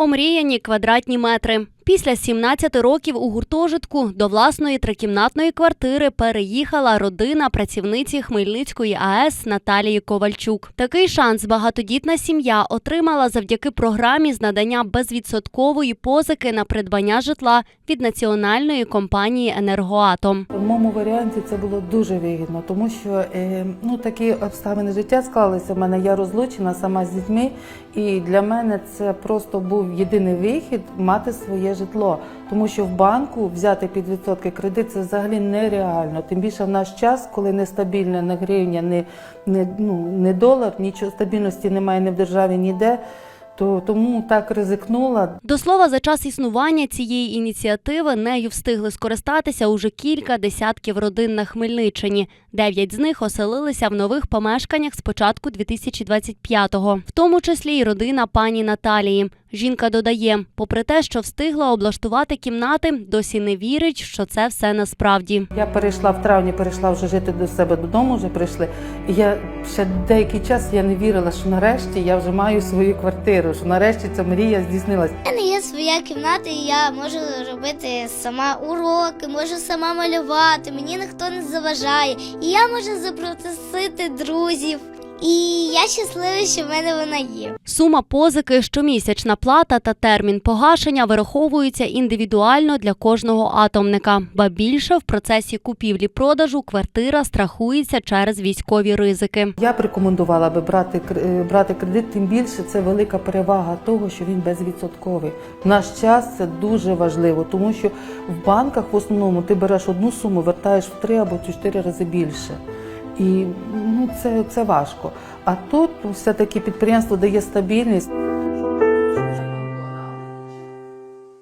Омріяні квадратні метри. Після 17 років у гуртожитку до власної трикімнатної квартири переїхала родина працівниці Хмельницької АЕС Наталії Ковальчук. Такий шанс багатодітна сім'я отримала завдяки програмі з надання безвідсоткової позики на придбання житла від національної компанії Енергоатом. В моєму варіанті це було дуже вигідно, тому що е, ну такі обставини життя склалися. в мене я розлучена сама з дітьми, і для мене це просто був єдиний вихід мати своє житло. Тому що в банку взяти під відсотки кредит це взагалі нереально. Тим більше в наш час, коли нестабільна не гривня, не, не, ну, не долар, нічого стабільності немає ні в державі, ніде. То тому так ризикнула. До слова, за час існування цієї ініціативи нею встигли скористатися уже кілька десятків родин на Хмельниччині. Дев'ять з них оселилися в нових помешканнях з початку 2025-го, в тому числі й родина пані Наталії. Жінка додає, попри те, що встигла облаштувати кімнати, досі не вірить, що це все насправді. Я перейшла в травні, перейшла вже жити до себе додому, вже прийшли. І я ще деякий час я не вірила, що нарешті я вже маю свою квартиру, що нарешті ця мрія здійснилась. У мене є своя кімната, і я можу робити сама уроки, можу сама малювати, мені ніхто не заважає. І я можу запросити друзів. І я щаслива, що в мене вона є. Сума позики, щомісячна плата та термін погашення вираховуються індивідуально для кожного атомника. Ба більше в процесі купівлі-продажу квартира страхується через військові ризики. Я б рекомендувала би брати кр- е, брати кредит, тим більше це велика перевага того, що він безвідсотковий. В наш час це дуже важливо, тому що в банках в основному ти береш одну суму, вертаєш в три або чотири рази більше. І ну, це, це важко. А тут все-таки підприємство дає стабільність.